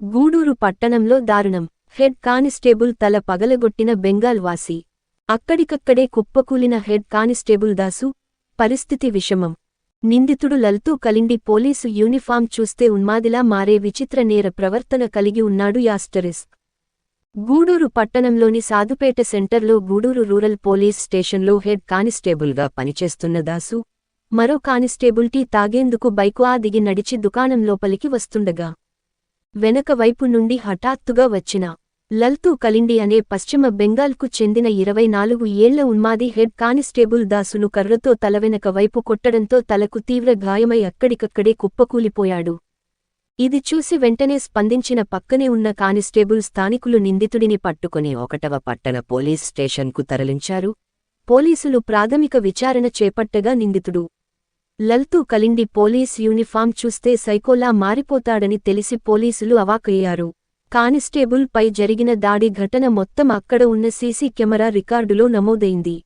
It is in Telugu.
గూడూరు పట్టణంలో దారుణం. హెడ్ కానిస్టేబుల్ తల పగలగొట్టిన బెంగాల్ వాసి. అక్కడికక్కడే కుప్పకూలిన హెడ్ కానిస్టేబుల్ దాసు. పరిస్థితి విషమం. నిందితుడు లల్తూ కలిండి పోలీసు యూనిఫామ్ చూస్తే ఉన్మాదిలా మారే విచిత్ర నేర ప్రవర్తన కలిగి ఉన్నాడు యాస్టరిస్. గూడూరు పట్టణంలోని సాధుపేట సెంటర్లో గూడూరు రూరల్ పోలీస్ స్టేషన్లో హెడ్ కానిస్టేబుల్గా పనిచేస్తున్న దాసు. మరో కానిస్టేబుల్ టీ తాగేందుకు బైకు ఆ దిగి నడిచి దుకాణం లోపలికి వస్తుండగా వెనక వైపు నుండి హఠాత్తుగా వచ్చిన లల్తూ కలిండి అనే పశ్చిమ బెంగాల్కు చెందిన ఇరవై నాలుగు ఏళ్ళ ఉన్మాది హెడ్ కానిస్టేబుల్ దాసును కర్రతో తలవెనక వైపు కొట్టడంతో తలకు తీవ్ర గాయమై అక్కడికక్కడే కుప్పకూలిపోయాడు. ఇది చూసి వెంటనే స్పందించిన పక్కనే ఉన్న కానిస్టేబుల్ స్థానికులు నిందితుడిని పట్టుకుని ఒకటవ పట్టణ పోలీస్ స్టేషన్కు తరలించారు. పోలీసులు ప్రాథమిక విచారణ చేపట్టగా నిందితుడు లల్తూ కలిండి పోలీస్ యూనిఫామ్ చూస్తే సైకోలా మారిపోతాడని తెలిసి పోలీసులు అవాకయ్యారు. కానిస్టేబుల్ పై జరిగిన దాడి ఘటన మొత్తం అక్కడ ఉన్న సీసీ కెమెరా రికార్డులో నమోదైంది.